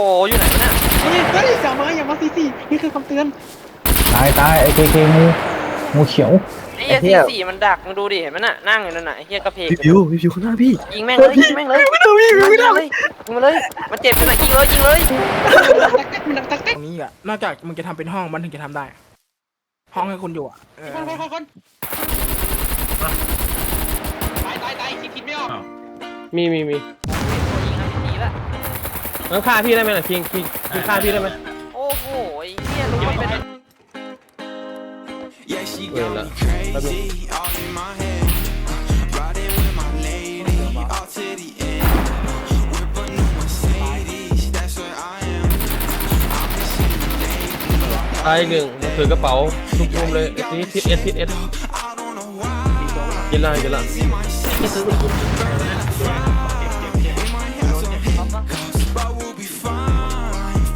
โอ้อยู่ไหนวะเนี่ยเฮ้ยเฮ้ยอย่ามาอย่ามาซีซีนี่คือคำเตือนตายตายไอ้เคเคงูงูเขียว ไอ้เหี้ยสี่สี่มันดักมึงดูดิเห็นไหมน่ะนั่งอยู่นั่นน่ะไอ้เหี้ยกระเพกพี่พิวพี่พิวข้างหน้าพี่ยิงแม่งเลยยิงแม่งเลยไม่ได้พี่ยิงไม่ได้เลยยิงมาเลยมันเจ็บขนาดยิงเลยยิงเลยตักแต๊กมันดังตักตแต๊กรงนี้อะ นอกจากมึงจะทำเป็นห้องมันถึงจะทำได้ ห้องให้คนอยู่อะเออคนคนคนคนตายตายตายคิดคิดไม่ออกมีมีมียิงทันทีละ งั้นฆ่าพี่ได้ไหมล่ะคิงคิงคิงฆ่าพี่ได้ไหมโอ้โหไอ้เหี้ยรู้ว่าเป็น Yeah, she Wait, got me look. crazy, all in my head. Riding with my lady, all to the end. Whip a new Mercedes, that's where I am. I'm missing you lately. ตายอีกหนึ่งมันถือกระเป๋าทุกมุมเลยไอ้นี่ทิศเอสทิศเอส I don't know why. กินละกินละ See my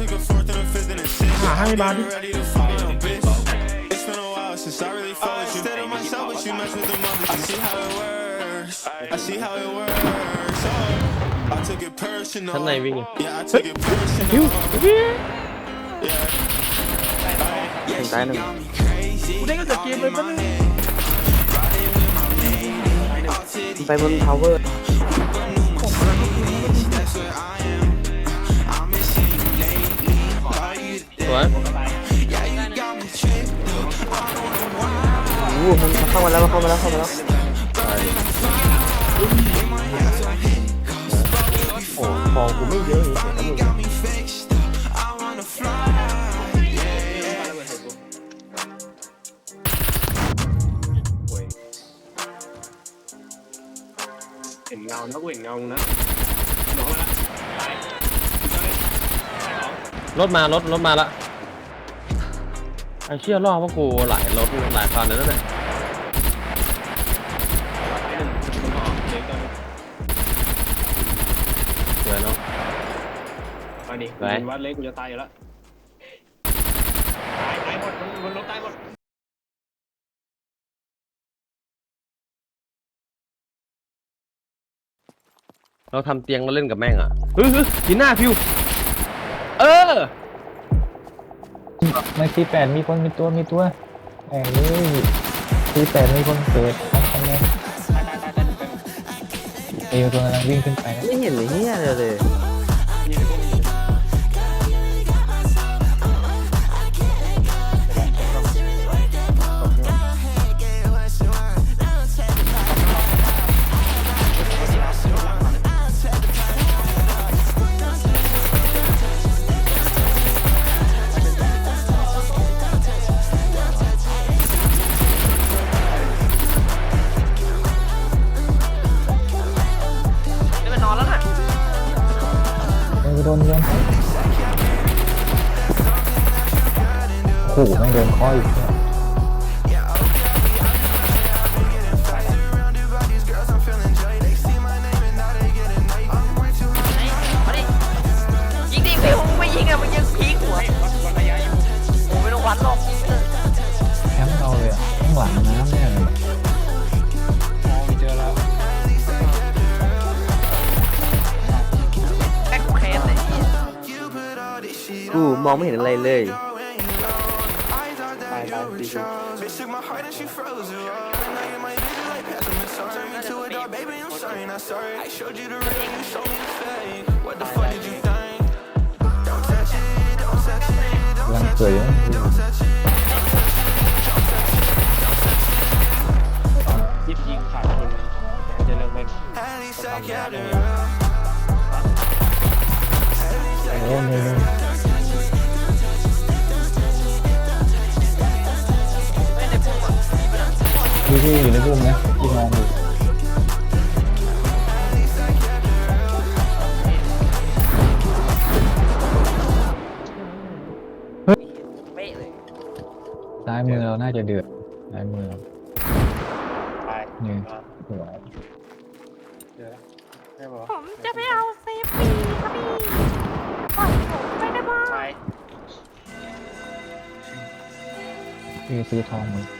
took a fourth and a fifth and a sixth. หาให้บาร์ดิ Ready to fight, no bitch. It's been a while since I really felt with you. Instead of myself, but you mess with the mothers. I see how it works. I see how it works. Oh, I took it personal. ชั้นในวิ่งไง Yeah, I took it personal. Yeah. Yeah, she got me crazy. กูได้ก็จะเก อ้โหมันเข้ามาแล้วมันเข้ามาแล้วเข้ามาแล้วโอ้ฟองกูไม่เยอะอย่างนี้นะมึงเห็นเงานะกูเห็นเงานะรถมารถรถมาละ ไอ้เชี่ยล่อพวกกูหลายรถหลายคันเลยนั่นแหละสวยเนาะมาดิไหนวัดเล็กกูจะตายอยู่แล้วตายตายหมดบนรถตายหมดเราทำเตียงเราเล่นกับแม่งอะเฮ้ยเฮ้ยทีหน้าพิว เออ ไม่ทีแปดมีคนมีตัวมีตัวแหมเลยทีแปดมีคนเกิดทั้งคะแนนเอวตัวกำลังวิ่งขึ้นไปนะ ไม่เห็นเลยเฮียเลยเลย โดนโยนโอ้โหไม่โดนค่อย กูมองไม่เห็นอะไรเลยตายตายดี Bitch took my heart and she froze it up. And now you're my vision like peppermint. So turn me to a dog, baby. I'm sorry, not sorry. I showed you the real, you showed me the fake. What the fuck did you think? Don't touch it, don't touch it, don't กำลังสวยอยู่ touch it. ยิบยิงขาดคนจะเลิกเล่น At least I kept it โขึ้นะกงานหนซ้ายมือเราน่าจะเดือดซ้ายมือเราไปเนี่ยหัวเผมจะไม่เอาเซฟีครับพี่ปล่อยผมไปได้บ้างใช่พี่ซื้อทองมือ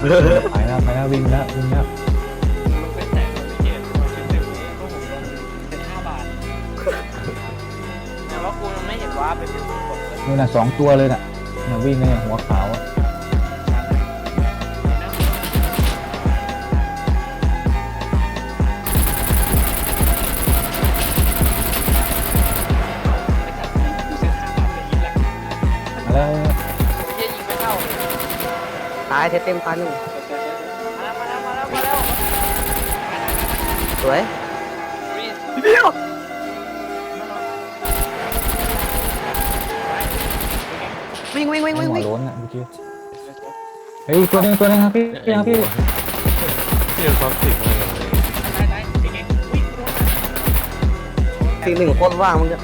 ไปแล้วไปแล้ววิ่งแล้ววิ่งแล้วมันเป็นแสนไม่เจ็ดเป็นเต็มนี้ก็ผมลงเป็นห้าบาทแต่ว่ากูยังไม่เห็นว่าเป็นเป็นกดเลยนู่นน่ะสองตัวเลยน่ะน่ะวิ่งเลยหัวขาวอะ เทเต็มตายหนึ่งมาแล้วมาแล้วมาแล้วมาแล้วสวยวิ่งวิ่งวิ่งวิ่งวิ่งหัววิ่งโล้นอะเมื่อกี้เฮ้ยตัวหนึงตัวหนึงครับพี่พี่ครับพี่พี่เอาความสิงอะไรกันเลยได้ได้เองเองวิ่งสี่หนึ่งโคตรว่างมึงจะ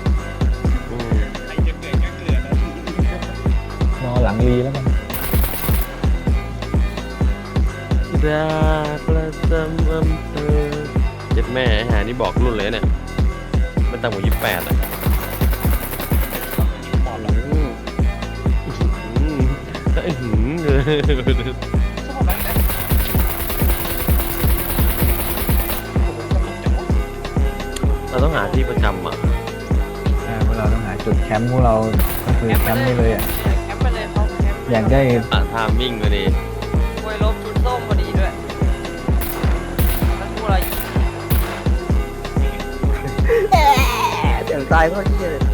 อืมไอ้จะเกิดก็เกิดแล้วรอหลังรีแล้วกัน จากประจำอำเภอเจ็ดแม่ไอ้หานี่บอกรุ่นเลยเนี่ย มันต่ำกว่ายี่สิบแปดอะอืมอืมไอ้หืมเลยชอบไหมนะเราต้องหาที่ประจำอะ อ่าพวกเราต้องหาจุดแคมป์พวกเราก็คือแคมป์นี่เลยอะแคมป์ไปเลยเขาแคมป์อยากได้อะทามมิ่งมาดี 整个机械